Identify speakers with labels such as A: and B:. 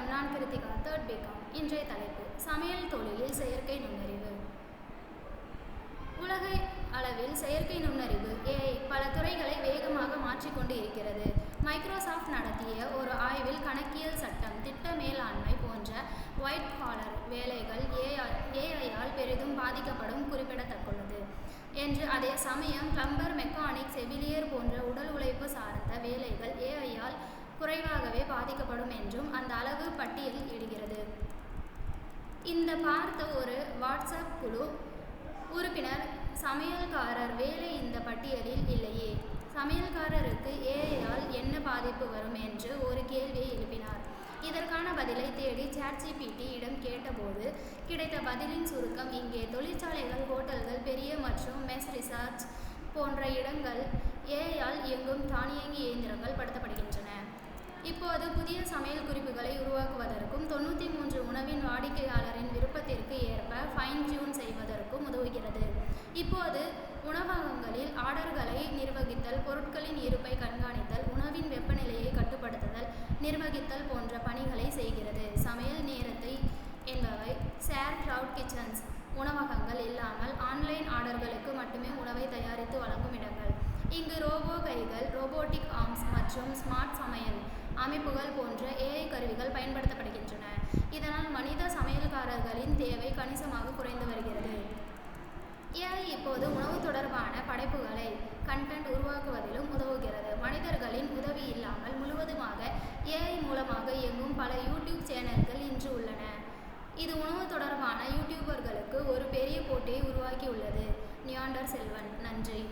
A: வணக்கம் நான் Kiruthika third BCom இன்றைய தலைப்பு சமையல் தொழிலில் செயற்கை நுண்ணறிவு. உலக அளவில் செயற்கை நுண்ணறிவு ஏஐ பல துறைகளை வேகமாக மாற்றிக்கொண்டு இருக்கிறது. மைக்ரோசாஃப்ட் நடத்திய ஒரு ஆய்வில் கணக்கியல் சட்டம் திட்ட மேலாண்மை போன்ற ஒயிட் காலர் வேலைகள் ஏஐ ஏஐயால் பெரிதும் பாதிக்கப்படும் குறிப்பிடத்தக்கது என்று அதே சமயம் பிளம்பர் மெக்கானிக் செவிலியர் போன்ற உடல் உழைப்பு சார்ந்த வேலைகள் ஏஐயால் குறைவாகவே பாதிக்கப்படும் என்றும் அந்த அளவு பட்டியல் இடுகிறது. இந்த பார்த்த ஒரு வாட்ஸ்அப் குழு உறுப்பினர் சமையல்காரர் வேலை இந்த பட்டியலில் இல்லையே. சமையல்காரருக்கு ஏஐயால் என்ன பாதிப்பு வரும் என்று ஒரு கேள்வியை எழுப்பினார். இதற்கான பதிலை தேடி சாட்ஜிபிடி இடம் கேட்டபோது கிடைத்த பதிலின் சுருக்கம் இங்கே தொழிற்சாலைகள் ஹோட்டல்கள் பெரிய மற்றும் மெஸ் ரிசார்ட்ஸ் போன்ற இடங்கள் ஏஐயால் இயங்கும் தானியங்கி இயந்திரங்கள் இப்போது புதிய சமையல் குறிப்புகளை உருவாக்குவதற்கும் தொண்ணூற்றி மூன்று உணவின் வாடிக்கையாளரின் விருப்பத்திற்கு ஏற்ப ஃபைன் டியூன் செய்வதற்கும் உதவுகிறது. இப்போது உணவகங்களில் ஆர்டர்களை நிர்வகித்தல் பொருட்களின் இருப்பை கண்காணித்தல் உணவின் வெப்பநிலையை கட்டுப்படுத்துதல் நிர்வகித்தல் போன்ற பணிகளை செய்கிறது. சமையல் நேரத்தை என்பவை ஷேர் கிளவுட் கிச்சன்ஸ் உணவகங்கள் இல்லாமல் ஆன்லைன் ஆர்டர்களுக்கு மட்டுமே உணவை தயாரித்து வழங்கும் இடங்கள். இங்கு ரோபோ கைகள் ரோபோட்டிக் ஆர்ம்ஸ் மற்றும் ஸ்மார்ட் சமையல் அமைப்புகள் போன்ற ஏஐ கருவிகள் பயன்படுத்தப்படுகின்றன. இதனால் மனித சமையல்காரர்களின் தேவை கணிசமாக குறைந்து வருகிறது. ஏஐ இப்போது உணவு தொடர்பான படைப்புகளை கண்டென்ட் உருவாக்குவதிலும் உதவுகிறது. மனிதர்களின் உதவி இல்லாமல் முழுவதுமாக ஏஐ மூலமாக இயங்கும் பல யூடியூப் சேனல்கள் இன்று உள்ளன. இது உணவு தொடர்பான யூடியூபர்களுக்கு ஒரு பெரிய போட்டியை உருவாக்கியுள்ளது. நியாண்டர் செல்வன் நன்றி.